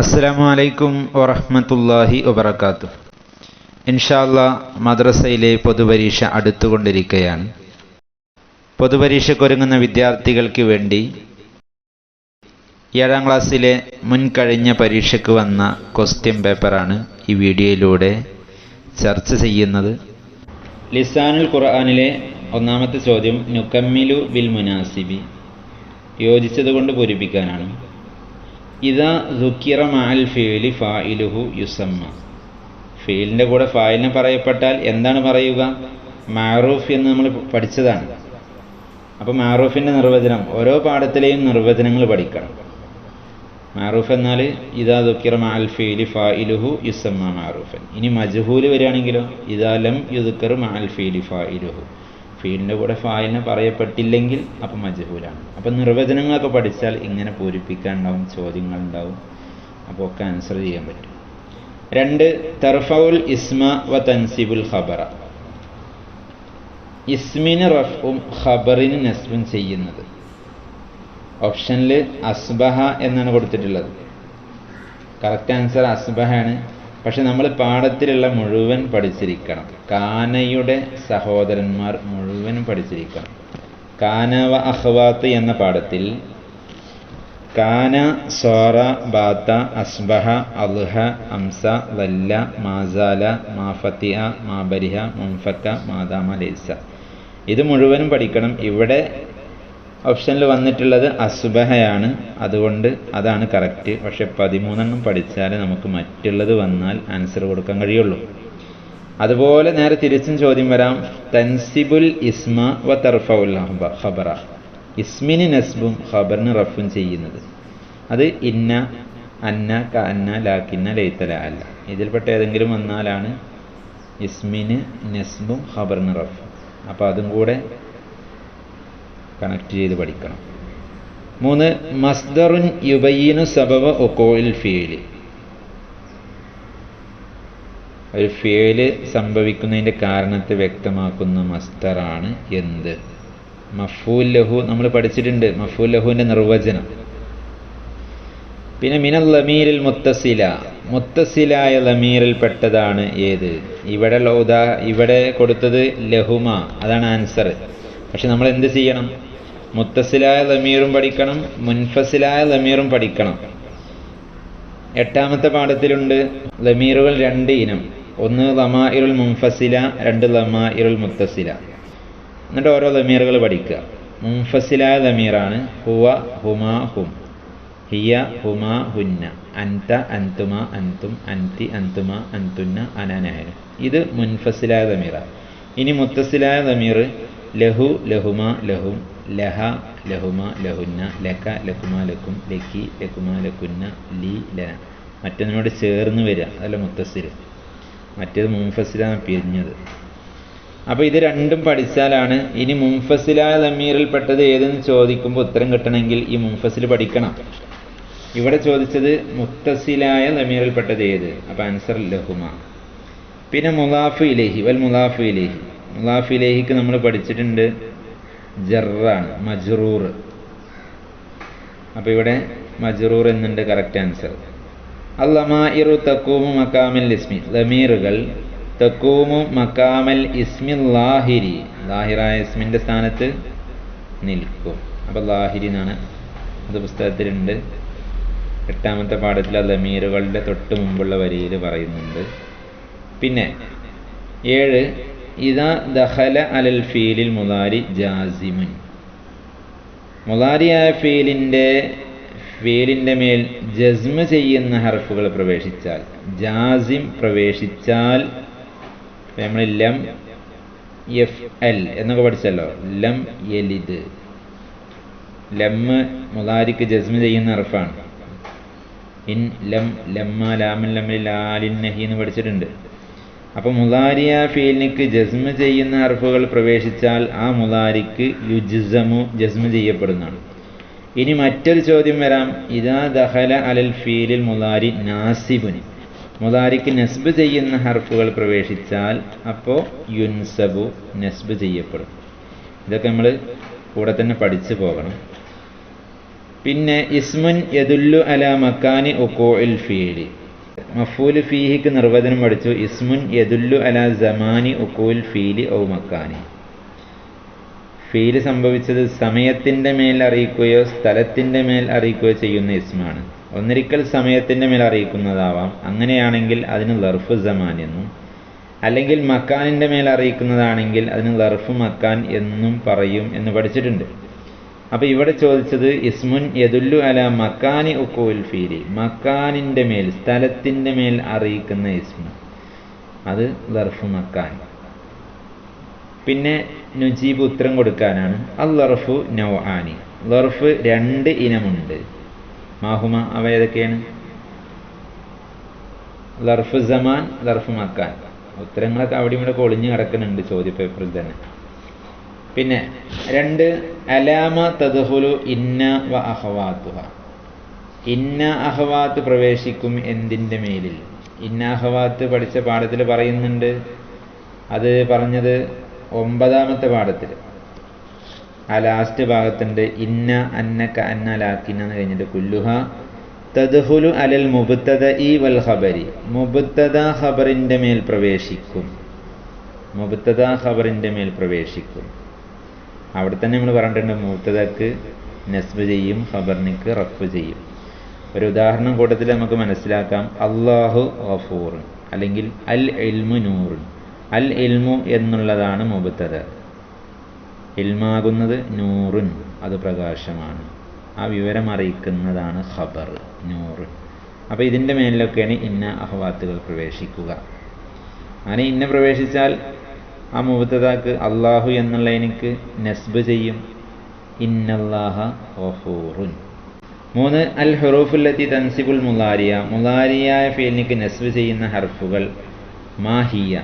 അസ്സലാമു വറഹമത്തല്ലാഹി വബറകാതുഹു. ഇൻഷാല്ല മദ്രസയിലെ പൊതുപരീക്ഷ അടുത്തുകൊണ്ടിരിക്കുകയാണ് പൊതുപരീക്ഷയ്ക്കൊരുങ്ങുന്ന വിദ്യാർത്ഥികൾക്ക് വേണ്ടി ഏഴാം ക്ലാസ്സിലെ മുൻകഴിഞ്ഞ പരീക്ഷയ്ക്ക് വന്ന ക്വസ്റ്റ്യൻ പേപ്പറാണ് ഈ വീഡിയോയിലൂടെ ചർച്ച ചെയ്യുന്നത്. ലിസാനുൽ ഖുർആാനിലെ ഒന്നാമത്തെ ചോദ്യം നുക്കമ്മിലു ബിൽ മുനാസിബി. യോജിച്ചതുകൊണ്ട് പൂരിപ്പിക്കാനാണ്. ഇതാ ദുക്കിറ മാൽ ഫീലി ഫായിലുഹു യുസമ്മ. ഫെയിലിന്റെ കൂടെ ഫായിലിനെ പറയപ്പെട്ടാൽ എന്താണ് പറയുക? മാറൂഫ് എന്ന് നമ്മൾ പഠിച്ചതാണ്. അപ്പോൾ മാറൂഫിന്റെ നിർവചനം ഓരോ പാഠത്തിലെയും നിർവചനങ്ങൾ പഠിക്കണം. മാറൂഫ് എന്നാൽ ഇതാ ദുക്കിറ മാൽ ഫീലി ഫായിലുഹു യുസമ്മ മാറൂഫൻ. ഇനി മജ്ഹൂൽ വരികയാണെങ്കിലോ? ഇതാ ലം യുദുക്കർ മാൽ ഫീലി ഫായിലുഹു ഫീലിന്റെ കൂടെ ഫായിലിനെ പറയപ്പെട്ടില്ലെങ്കിൽ അപ്പം മജ്ഹൂലാണ് അപ്പം നിർവചനങ്ങളൊക്കെ പഠിച്ചാൽ ഇങ്ങനെ പൂരിപ്പിക്കാനുണ്ടാവും ചോദ്യങ്ങളുണ്ടാവും. അപ്പോൾ ഒക്കെ ആൻസർ ചെയ്യാൻ പറ്റും. രണ്ട് തർഫൗൽ ഇസ്മ വ തൻസിബുൽ ഖബറ. ഇസ്മിന് റഫും ഖബറിന് നസ്ബും ചെയ്യുന്നത്. ഓപ്ഷനിൽ അസ്ബഹ എന്നാണ് കൊടുത്തിട്ടുള്ളത്. കറക്റ്റ് ആൻസർ അസ്ബഹാണ് പക്ഷെ നമ്മൾ പാഠത്തിലുള്ള മുഴുവൻ പഠിച്ചിരിക്കണം. കാനയുടെ സഹോദരന്മാർ മുഴുവൻ പഠിച്ചിരിക്കണം. കാനവ അഹ്വാത്ത് എന്ന പാഠത്തിൽ കാന സോറ ബാത്ത അസ്ബഹ അൽഹ അംസ വല്ല മാസാല മാഫത്തിഹ മാബരിഹ മുംഫക്ക മാതാമ ലേസ. ഇത് മുഴുവനും പഠിക്കണം. ഇവിടെ ഓപ്ഷനിൽ വന്നിട്ടുള്ളത് അസുബഹയാണ്. അതുകൊണ്ട് അതാണ് കറക്റ്റ് പക്ഷെ പതിമൂന്നെണ്ണം പഠിച്ചാൽ നമുക്ക് മറ്റുള്ളത് വന്നാൽ ആൻസർ കൊടുക്കാൻ കഴിയുള്ളൂ. അതുപോലെ നേരെ തിരിച്ചും ചോദ്യം വരാം. തൻസിബുൽ ഇസ്മ വ തർഫുൽ ഖബറ. ഇസ്മിന് നസ്ബും ഖബറിന് റഫും ചെയ്യുന്നത്. അത് ഇന്ന അന്ന ക അന്ന ലാക്കിന്ന ലൈത്തല അല്ല. ഇതിൽപ്പെട്ട ഏതെങ്കിലും വന്നാലാണ് ഇസ്മിന് നസ്ബും ഖബറിന് റഫും. അപ്പോൾ അതും കൂടെ കണക്ട് ചെയ്ത് പഠിക്കണം. മൂന്ന് മസ്ദറുൻ യുബയ്യനു സബവ ഒക്കോയിൽ ഫീൽ ഒരു ഫീൽ സംഭവിക്കുന്നതിന്റെ കാരണത്തെ വ്യക്തമാക്കുന്ന മസ്തറാണ് എന്ത്. മഫൂൽ ലഹു നമ്മൾ പഠിച്ചിട്ടുണ്ട് മഫൂൽ ലഹുവിന്റെ നിർവചനം. പിന്നെ മിനൽ ലമീരിൽ മുത്തസില. മുത്തസിലായ ലമീറിൽ പെട്ടതാണ് ഏത്? ഇവിടെ ഉദാ ഇവിടെ കൊടുത്തത് ലഹുമ അതാണ് ആൻസർ പക്ഷെ നമ്മൾ എന്ത് ചെയ്യണം? മുത്തസിലായ ലമീറും പഠിക്കണം മുൻഫസിലായ ലമീറും പഠിക്കണം. എട്ടാമത്തെ പാഠത്തിലുണ്ട് ലമീറുകൾ രണ്ട് ഇനം. ഒന്ന് ലമാ ഇരുൾ മുൻഫസില രണ്ട് ലമാ ഇരുൾ മുത്തസില. എന്നിട്ട് ഓരോ ലമീറുകൾ പഠിക്കുക. മുൻഫസിലായ ലമീറാണ് ഹുവ ഹുമാ ഹും. ഹിയ ഹുമാ ഹുന്ന. അൻത അൻതുമ അൻതും അൻതി അൻതുമ അൻതുന്ന അനനഹന ഇത് മുൻഫസിലായ ലമീറാണ് ഇനി മുത്തസിലായ ലമീർ ലഹു ലഹുമ ലഹും. ലഹ ലഹുമ ലഹുന്ന ലക ലക്കുമ ലക്കും ലക്കി ലക്കുമ ലക്കുന്ന ലി ലന മറ്റൊന്നിനോട് ചേർന്ന് വരിക. അതല്ല മുത്തസ്സിൽ മറ്റേത് മുംഫസിലാണ് പിരിഞ്ഞത്. അപ്പോൾ ഇത് രണ്ടും പഠിച്ചാലാണ് ഇനി മുംഫസിലായ ലമീറിൽപ്പെട്ടത് ഏതെന്ന് ചോദിക്കുമ്പോൾ ഉത്തരം കിട്ടണമെങ്കിൽ ഈ മുംഫസിൽ പഠിക്കണം. ഇവിടെ ചോദിച്ചത് മുത്തസിലായ ലമീറിൽപ്പെട്ടത് ഏത്? അപ്പോൾ ആൻസർ ലഹുമ. പിന്നെ മുലാഫ് ഇലേഹി വൽ മുലാഫ് ഇലേഹി മുലാഫ് ഇലേഹിക്ക് നമ്മൾ പഠിച്ചിട്ടുണ്ട് ജറാണ് മജ്റൂർ. അപ്പോൾ ഇവിടെ മജ്റൂർ എന്നുണ്ട് കറക്റ്റ് ആൻസർ അല്ലമായിറു തക്കൂമു മക്കാമൽ ഇസ്മി ലമീറുകൾ തക്കൂമു മക്കാമൽ ഇസ്മി ലാഹിരി ലാഹിറായ ഇസ്മിന്റെ സ്ഥാനത്ത് നിൽക്കും. അപ്പോൾ ലാഹിരി എന്നാണ് അത് പുസ്തകത്തിലുണ്ട്. എട്ടാമത്തെ പാഠത്തിലെ ലമീറുകളുടെ തൊട്ട് മുമ്പുള്ള വരിയിൽ പറയുന്നുണ്ട്. പിന്നെ ഏഴ് ഇതാ ദഹല അലൽ ഫീലിൽ മുതാരി ജാസിമുൻ. മുതാരിയായ ഫീലിന്റെ ഫീലിന്റെ മേൽ ജസ്മ ചെയ്യുന്ന ഹർഫുകൾ പ്രവേശിച്ചാൽ ജാസിം പ്രവേശിച്ചാൽ നമ്മൾ ലം എഫ് എൽ എന്നൊക്കെ പഠിച്ചല്ലോ ലം എലിദ്. ലം മുതാരിക്ക് ജസ്മ ചെയ്യുന്ന ഹർഫാണ്. ഇൻ ലം ലമ്മ ലാമൻ ലമ്മിൽ ലാലിൻ നഹി എന്ന് പഠിച്ചിട്ടുണ്ട്. അപ്പോൾ മുതാരിയ ഫീലിനിക്ക് ജസ്മ ചെയ്യുന്ന അർഫുകൾ പ്രവേശിച്ചാൽ ആ മുതാരിക്ക് യുജിസമു ജസ്മ ചെയ്യപ്പെടുന്നതാണ്. ഇനി മറ്റൊരു ചോദ്യം വരാം. ഇതാ ദഹല അലൽ ഫീലിൽ മുതാരി നാസിബുനി. മുതാരിക്ക് നസ്ബ് ചെയ്യുന്ന ഹർഫുകൾ പ്രവേശിച്ചാൽ അപ്പോൾ യുൻസബു നസ്ബ് ചെയ്യപ്പെടും. ഇതൊക്കെ നമ്മൾ കൂടെ തന്നെ പഠിച്ചു പോകണം. പിന്നെ ഇസ്മുൻ യദുല്ലു അല മക്കാനി ഉക്കോഇൽ ഫീലി. മഫൂൽ ഫീഹിക്ക് നിർവചനം പഠിച്ചു ഇസ്മുൻ യദുല്ലു അല ജമാനി ഉക്കൂൽ ഫീലി ഔ മക്കാനി. ഫീൽ സംഭവിച്ചത് സമയത്തിന്റെ മേൽ അറിയിക്കുകയോ സ്ഥലത്തിന്റെ മേൽ അറിയിക്കുകയോ ചെയ്യുന്ന ഇസ്മാണ്. ഒന്നിരിക്കൽ സമയത്തിന്റെ മേൽ അറിയിക്കുന്നതാവാം. അങ്ങനെയാണെങ്കിൽ അതിന് ലർഫ് ജമാൻ എന്നും അല്ലെങ്കിൽ മക്കാനിന്റെ മേൽ അറിയിക്കുന്നതാണെങ്കിൽ അതിന് ലർഫ് മക്കാൻ എന്നും പറയും എന്ന് പഠിച്ചിട്ടുണ്ട്. അപ്പോൾ ഇവിടെ ചോദിച്ചത് ഇസ്മുൻ യദുല്ലു അല മക്കാനി ഉക്കോൽ ഫീലി മക്കാനിന്റെ മേൽ സ്ഥലത്തിന്റെ മേൽ അറിയിക്കുന്ന ഇസ്മു. അത് ദർഫ് മക്കാൻ പിന്നെ നുജീബ് ഉത്തരം കൊടുക്കാനാണ്. അൽ ലർഫു നൗ ആനി ലർഫ് രണ്ട് ഇനമുണ്ട്. മാഹുമ അവ ഏതൊക്കെയാണ്? ലർഫ് സമാൻ ലർഫ് മക്കാൻ. ഉത്തരങ്ങളൊക്കെ അവിടെ ഇവിടെ കൊളിഞ്ഞു കിടക്കുന്നുണ്ട് ചോദ്യപേപ്പറിൽ തന്നെ. പിന്നെ രണ്ട് അലാമ തദ്ഹുലു ഇന്ന വ അഹവാത്തുഹ. ഇന്ന അഹവാത്ത് പ്രവേശിക്കും എന്തിന്റെ മേലിൽ? ഇന്ന അഹവാത്ത് പഠിച്ച പാഠത്തിൽ പറയുന്നുണ്ട്. അത് പറഞ്ഞത് ഒമ്പതാമത്തെ പാഠത്തിൽ. ആ ലാസ്റ്റ് ഭാഗത്തുണ്ട് ഇന്ന അന്നക്ക അന്ന ലാക്കിന്ന എന്ന് കഴിഞ്ഞിട്ട് കുല്ലുഹ. തദ്ഹുലു അലൽ മുബുത്തത ഈ വൽ ഖബരി. മുബുത്തത ഖബറിന്റെ മേൽ പ്രവേശിക്കും. മുബുത്തത ഖബറിന്റെ മേൽ പ്രവേശിക്കും. അവിടെ തന്നെ നമ്മൾ പറഞ്ഞിട്ടുണ്ട് മൂത്തതക്ക് നസ്ബ് ചെയ്യും ഖബറിനിക്ക് റഫ് ചെയ്യും. ഒരു ഉദാഹരണം കൂട്ടത്തിൽ നമുക്ക് മനസ്സിലാക്കാം. അള്ളാഹു ഗഫൂർ അല്ലെങ്കിൽ അൽ ഇൽമു നൂറുൻ അൽ ഇൽമു എന്നുള്ളതാണ് മുബത്തത് ഇൽമാകുന്നത് നൂറുൻ അത് പ്രകാശമാണ്. ആ വിവരം അറിയിക്കുന്നതാണ് ഖബർ നൂറ് അപ്പോൾ ഇതിന്റെ മേലിലൊക്കെയാണ് ഇന്ന അഹ്വാത്തുകൾ പ്രവേശിക്കുക. അങ്ങനെ ഇന്ന പ്രവേശിച്ചാൽ ആ മുബത്തതാക്ക് അള്ളാഹു എന്നുള്ള എനിക്ക് നസ്ബ് ചെയ്യും. ഇന്നല്ലാഹ ഗഫൂറുൻ. മൂന്ന് അൽ ഹുറൂഫുല്ലത്തി തൻസിബുൽ മുലാരിയ. മുലാരിയായ ഫീലിനിക്ക് നസ്ബ് ചെയ്യുന്ന ഹർഫുകൾ മാഹിയ.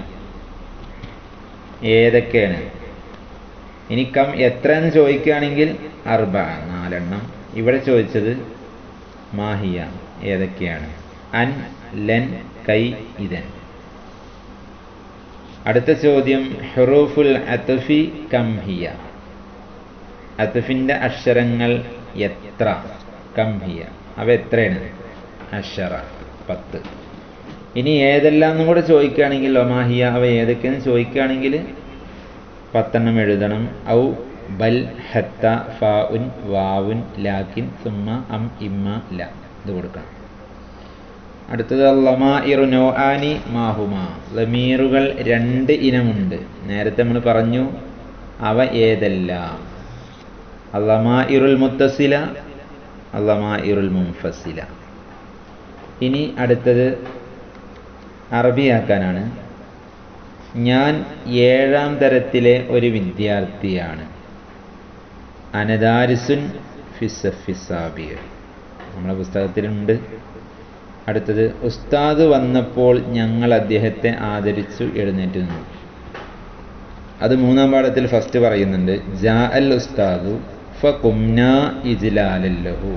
ഏതൊക്കെയാണ്? ഇനി കം എത്ര എന്ന് ചോദിക്കുകയാണെങ്കിൽ അർബ നാലെണ്ണം. ഇവിടെ ചോദിച്ചത് മാഹിയ. ഏതൊക്കെയാണ്? അൻ ലൻ കൈ ഇതൻ. അടുത്ത ചോദ്യം ഹുറൂഫുൽ അതഫി കംഹിയ അതഫിന്റെ അക്ഷരങ്ങൾ എത്ര? കംഹിയ അവ എത്രയാണ്? അക്ഷറ പത്ത്. ഇനി ഏതെല്ലാം എന്നും കൂടെ ചോദിക്കുകയാണെങ്കിൽ ഒമാഹിയ അവ ഏതൊക്കെയെന്ന് ചോദിക്കുകയാണെങ്കിൽ പത്തെണ്ണം എഴുതണം. ഔ ബൽ ഹത്ത ഫാ ഉൻ വാവുൻ ലാക്കിൻ സുമ്മ അം ഇമ്മ ല. ഇത് കൊടുക്കണം. അടുത്തത് ലമാഇറു നോആനി മാഹുമ. ലമീറുകൾ രണ്ട് ഇനമുണ്ട്. നേരത്തെ നമ്മൾ പറഞ്ഞു അവ ഏതെല്ലാം? അല്ലമാഇറുൽ മുത്തസില അല്ലമാഇറുൽ മുൻഫസില. ഇനി അടുത്തത് അറബിയാക്കാനാണ്. ഞാൻ ഏഴാം തരത്തിലെ ഒരു വിദ്യാർത്ഥിയാണ്. അനദാരിസുൻ ഫിസഫിസാബിയ നമ്മുടെ പുസ്തകത്തിലുണ്ട്. അടുത്തത് ഉസ്താദ് വന്നപ്പോൾ ഞങ്ങൾ അദ്ദേഹത്തെ ആദരിച്ചു എഴുന്നേറ്റ് നിന്നു. അത് മൂന്നാം പാഠത്തിൽ ഫസ്റ്റ് പറയുന്നുണ്ട് ജാ അൽ ഉസ്താദു ഫ കുംന ഇജിലാലല്ലഹു.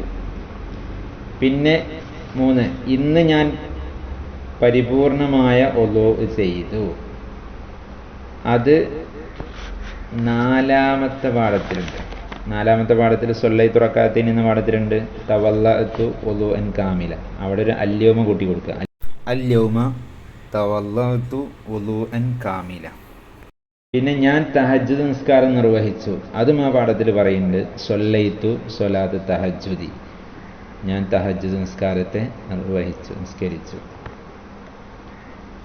പിന്നെ മൂന്ന് ഇന്ന് ഞാൻ പരിപൂർണമായ ഒലോ ചെയ്തു. അത് നാലാമത്തെ പാഠത്തിലുണ്ട്. നാലാമത്തെ പാഠത്തിൽ സൊല്ലൈ തുറക്കാത്തീൻ എന്ന പാഠത്തിലുണ്ട്. തവല്ലത്തു ഒലു അൻ കാമില. അവിടെ ഒരു അല്യോമ കൂട്ടി കൊടുക്കുക. അല്യോമ തവല്ലത്തു ഒലു അൻ കാമില. പിന്നെ ഞാൻ തഹജ്ജുദ് നിസ്കാരം നിർവഹിച്ചു. അതും ആ പാഠത്തിൽ പറയുന്നുണ്ട്. സൊല്ലൈത്തു സൊലാത്ത് തഹജ്ജുദി. ഞാൻ തഹജ്ജുദ് നിസ്കാരത്തെ നിർവഹിച്ചു നിസ്കരിച്ചു.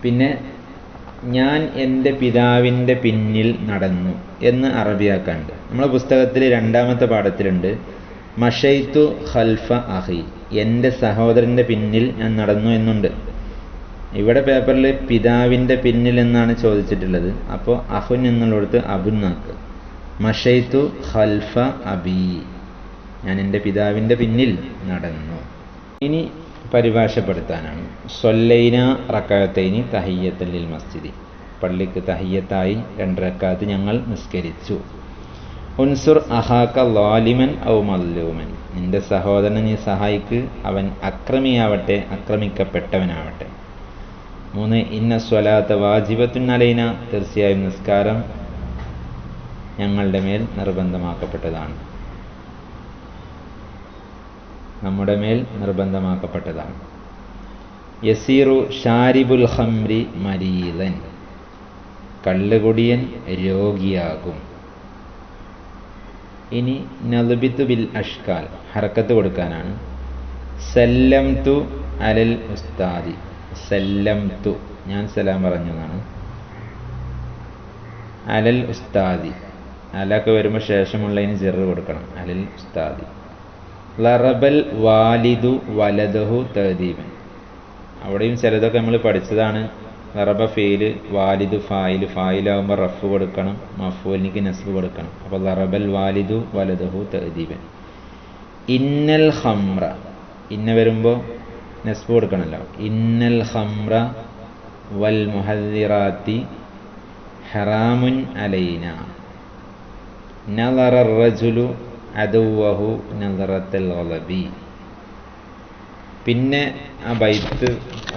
പിന്നെ ഞാൻ എന്റെ പിതാവിന്റെ പിന്നിൽ നടന്നു എന്ന് അറബിയാക്കാണ്ട് നമ്മളെ പുസ്തകത്തിൽ രണ്ടാമത്തെ പാഠത്തിലുണ്ട്. മഷൈത്തു ഖൽഫ അഹി. എന്റെ സഹോദരന്റെ പിന്നിൽ ഞാൻ നടന്നു എന്നുണ്ട്. ഇവിടെ പേപ്പറിൽ പിതാവിന്റെ പിന്നിൽ എന്നാണ് ചോദിച്ചിട്ടുള്ളത്. അപ്പോൾ അഹുൻ എന്നുള്ളിടത്ത് അബുന്നാക്ക് മഷൈത്തു ഖൽഫ അബി. ഞാൻ എന്റെ പിതാവിന്റെ പിന്നിൽ നടന്നു. ഇനി പരിഭാഷപ്പെടുത്താനാണ്. സൊല്ലൈന റക്കാത്തൈനി തഹയ്യത്തല്ലിൽ മസ്ജിദി. പള്ളിക്ക് തഹയ്യത്തായി രണ്ടരക്കാത്ത് ഞങ്ങൾ നിസ്കരിച്ചു. ഉൻസുർ അഹാക്ക ലാലിമൻ ഔ മല്ലൂമൻ. നിന്റെ സഹോദരനെ നീ സഹായിക്ക്. അവൻ അക്രമിയാവട്ടെ ആക്രമിക്കപ്പെട്ടവനാവട്ടെ മൂന്ന് ഇന്ന സ്വലാത്ത വാജിബത്തുൻ അലൈന. തീർച്ചയായും നിസ്കാരം ഞങ്ങളുടെ മേൽ നിർബന്ധമാക്കപ്പെട്ടതാണ്. നമ്മുടെ മേൽ നിർബന്ധമാക്കപ്പെട്ടതാണ്. യസീറു ഷാരിബുൽ ഹംരി മരീലൻ കള്ളുകുടിയൻ രോഗിയാകും. ഇനി നലുബിത്തു ബിൽ അഷ്കാൽ ഹറക്കത്ത് കൊടുക്കാനാണ്. സല്ലം തു അലൽ ഉസ്താദി സല്ലം തു ഞാൻ സലാം പറഞ്ഞതാണ്. അലൽ ഉസ്താദി അലൊക്കെ വരുമ്പോൾ ശേഷമുള്ളതിന് ചെറു കൊടുക്കണം അലൽ ഉസ്താദി. ലറബൽ വാലിദു വലദഹു തഹദീബൻ അവിടെയും ചിലതൊക്കെ നമ്മൾ പഠിച്ചതാണ്. ലറബ ഫെയിൽ വാലിദ് ഫായിൽ ഫായിലാവുമ്പോൾ റഫ് കൊടുക്കണം മഫൂലിനിക്ക് നസ്ബ് കൊടുക്കണം. അപ്പോൾ റബൽ വാലിദു വലദഹു തഹദീബൻ ഇന്നൽ ഹംറ ഇന്ന വരുമ്പോൾ നസ്ബ് കൊടുക്കണമല്ലോ ഇന്നൽ ഹംറ വൽ മുഹദിറാത്തി ഹറാമുൻ അലൈന. നളറ റജുലു അദുവഹു നളറത്തൽ ഗളബി പിന്നെ ആ ബൈത്ത്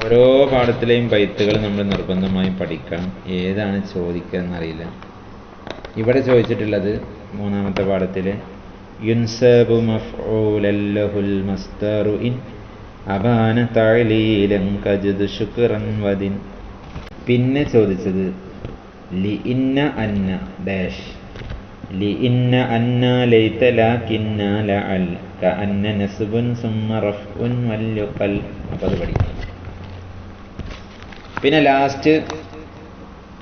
ഓരോ പാഠത്തിലെയും ബൈത്തുകൾ നമ്മൾ നിർബന്ധമായും പഠിക്കണം ഏതാണ് ചോദിക്കുക എന്നറിയില്ല. ഇവിടെ ചോദിച്ചിട്ടുള്ളത് മൂന്നാമത്തെ പാഠത്തിൽ യുൻസബു മഫ്ഊലല്ലഹുൽ മസ്തറു ഇൻ അബാന തഴലീലം കജദ് ശുക്റൻ വദിൻ. പിന്നെ ചോദിച്ചത് ലി ഇന്ന അന്ന ഡാഷ്. ഇന്ന അന്ന ലൈത ലാകിന്ന ലഅൽ കഅന്ന നസ്ബുൻ സുമ്മ റഫ്ഉൻ വല്യുഖൽ അപ്പോൾ അത് പഠിക്കണം പിന്നെ ലാസ്റ്റ്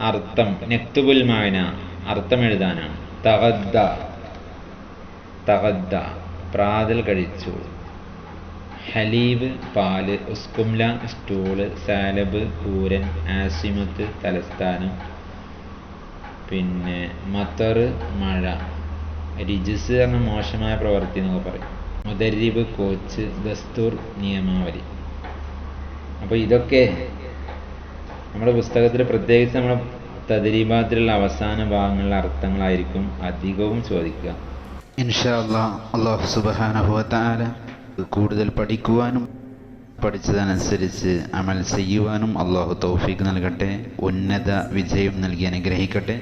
അർത്ഥം നെക്തുബുൽ മായന അർത്ഥം എഴുതാനാണ് തഗദ്ദ തഗദ്ദ പ്രാതൽ കഴിച്ചു. ഹലീബ് പാൽ ഉസ്കുംല സ്റ്റൂൾ സാലബ് കൂരൻ ആസിമത്ത് തലസ്ഥാനം. പിന്നെ മത്തർ മഴ. റിജിസ് എന്ന മോശമായ പ്രവൃത്തി എന്നൊക്കെ പറയും. മുതരീബ് കോച്ച് ദസ്തൂർ നിയമാവലി. അപ്പോൾ ഇതൊക്കെ നമ്മുടെ പുസ്തകത്തിൽ പ്രത്യേകിച്ച് നമ്മൾ തദരീബാത്തിലുള്ള അവസാന ഭാഗങ്ങളിലെ അർത്ഥങ്ങളായിരിക്കും അധികവും ചോദിക്കുക. കൂടുതൽ പഠിക്കുവാനും പഠിച്ചതനുസരിച്ച് അമൽ ചെയ്യുവാനും അള്ളാഹു തൗഫീഖ് നൽകട്ടെ ഉന്നത വിജയം നൽകി അനുഗ്രഹിക്കട്ടെ.